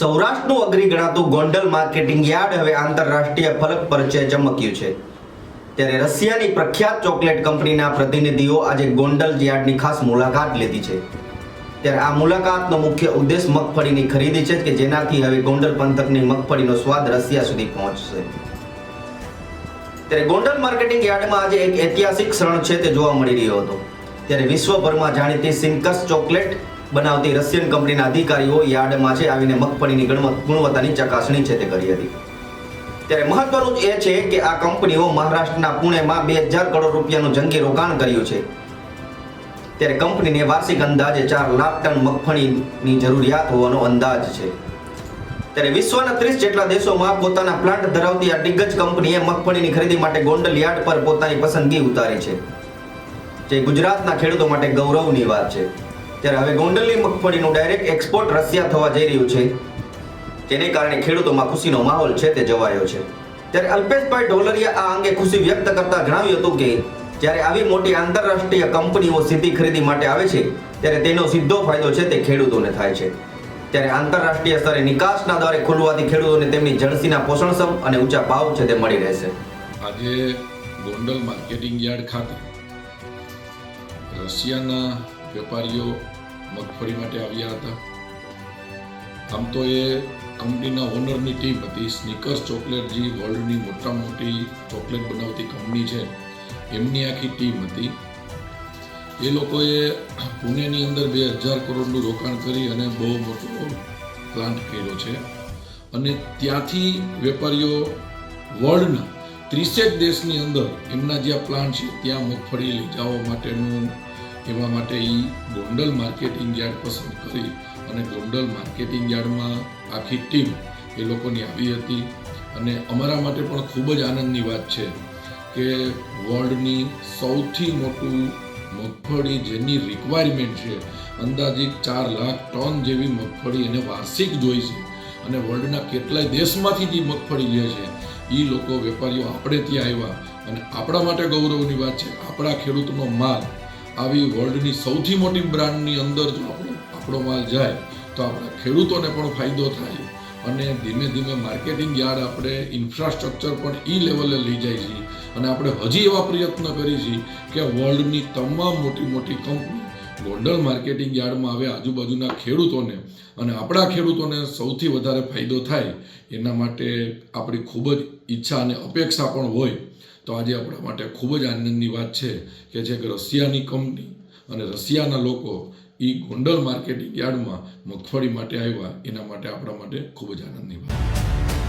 સૌરાષ્ટ્રનું અગ્રી ગણાતું Gondal marketing yard હવે આંતરરાષ્ટ્રીય ફલક પર છે ચમક્યું છે. ત્યારે રશિયાની પ્રખ્યાત ચોકલેટ કંપનીના પ્રતિનિધિઓ આજે ગોંડલ યાર્ડની ખાસ મુલાકાત લીધી છે. ત્યારે આ મુલાકાતનો મુખ્ય ઉદ્દેશ મગફળીની ખરીદી છે કે જેનાથી હવે ગોંડલ પંથકની મગફળીનો સ્વાદ રશિયા સુધી પહોંચશે. ત્યારે ગોંડલ માર્કેટિંગ યાર્ડમાં આજે એક ઐતિહાસિક ક્ષણ છે તે જોવા મળી રહ્યો હતો. ત્યારે વિશ્વભરમાં જાણીતી સિન્કસ ચોકલેટ બનાવતી રશિયન કંપનીના અધિકારીઓ યાર્ડમાં છે આવીને મગફળીની ગુણવત્તાની ચકાસણી છે તે કરી હતી. ત્યારે મહત્વનું એ છે કે આ કંપનીઓ મહારાષ્ટ્રના પુણેમાં બે હજાર કરોડ રૂપિયાનું જંગી રોકાણ કર્યું છે. ત્યારે કંપનીને વાર્ષિક અંદાજે ચાર લાખ ટન મગફળીની જરૂરિયાત હોવાનો અંદાજ છે. ત્યારે વિશ્વના ત્રીસ જેટલા દેશોમાં પોતાના પ્લાન્ટ ધરાવતી આ દિગ્ગજ કંપનીએ મગફળીની ખરીદી માટે ગોંડલ યાર્ડ પર પોતાની પસંદગી ઉતારી છે. જે ગુજરાતના ખેડૂતો માટે ગૌરવની વાત છે. ત્યારે હવે ગોંડલની મગફળીનું ડાયરેક્ટ એક્સપોર્ટ રશિયા થવા જઈ રહ્યું છે. જેને કારણે ખેડૂતોમાં ખુશીનો માહોલ છે તે જવાયો છે. ત્યારે અલ્પેશભાઈ ઢોલરિયા આ અંગે ખુશી વ્યક્ત કરતા જણાવ્યું હતું કે, જ્યારે આવી મોટી આંતરરાષ્ટ્રીય કંપનીઓ સીધી ખરીદી માટે આવે છે, ત્યારે તેનો સીધો ફાયદો છે તે ખેડૂતોને થાય છે. ત્યારે આંતરરાષ્ટ્રીય સ્તરે નિકાસના દ્વારે ખુલવાથી ખેડૂતોને તેમની જળસીના પોષણક્ષમ અને ઊંચા ભાવ છે તે મળી રહેશે. આજે ગોંડલ માર્કેટિંગ યાર્ડ ખાતે રશિયાના વેપારીઓ મગફળી માટે આવ્યા હતા. આમ તો એ કંપનીના ઓનરની ટીમ હતી. સ્નીકર્સ ચોકલેટ જે વર્લ્ડની મોટા મોટી ચોકલેટ બનાવતી કંપની છે, એમની આખી ટીમ હતી. એ લોકોએ પુણેની અંદર બે હજાર કરોડનું રોકાણ કરી અને બહુ મોટો પ્લાન્ટ કર્યો છે. અને ત્યાંથી વેપારીઓ વર્લ્ડના ત્રીસેક દેશની અંદર એમના જ્યાં પ્લાન્ટ છે, ત્યાં મગફળી લઈ જવા માટેનું એવા માટે એ ગોંડલ માર્કેટિંગ યાર્ડ પસંદ કરી અને ગોંડલ માર્કેટિંગ યાર્ડમાં આખી ટીમ એ લોકોની આવી હતી. અને અમારા માટે પણ ખૂબ જ આનંદની વાત છે કે વર્લ્ડની સૌથી મોટું મગફળી જેની રિક્વાયરમેન્ટ છે અંદાજિત ચાર લાખ ટન જેવી મગફળી એને વાર્ષિક જોઈ છે. અને વર્લ્ડના કેટલાય દેશમાંથી જે મગફળી લે છે એ લોકો વેપારીઓ આપણે ત્યાં આવ્યા. અને આપણા માટે ગૌરવની વાત છે, આપણા ખેડૂતનો માલ આવી વર્લ્ડની સૌથી મોટી બ્રાન્ડની અંદર જો આપણો આપણો માલ જાય, તો આપણા ખેડૂતોને પણ ફાયદો થાય. અને ધીમે ધીમે માર્કેટિંગ યાર્ડ આપણે ઇન્ફ્રાસ્ટ્રક્ચર પણ એ લેવલે લઈ જાય છે. અને આપણે હજી એવા પ્રયત્ન કરી છીએ કે વર્લ્ડની તમામ મોટી મોટી કંપની ગોંડલ માર્કેટિંગ યાર્ડમાં આવે આજુબાજુના ખેડૂતોને. અને આપણા ખેડૂતોને સૌથી વધારે ફાયદો થાય એના માટે આપણી ખૂબ જ ઈચ્છા અને અપેક્ષા પણ હોય તો આજે આપણા માટે ખૂબ જ આનંદની વાત છે કે જે રશિયાની કંપની અને રશિયાના લોકો એ ગોંડલ માર્કેટિંગ યાર્ડમાં મગફળી માટે આવ્યા, એના માટે આપણા માટે ખૂબ જ આનંદની વાત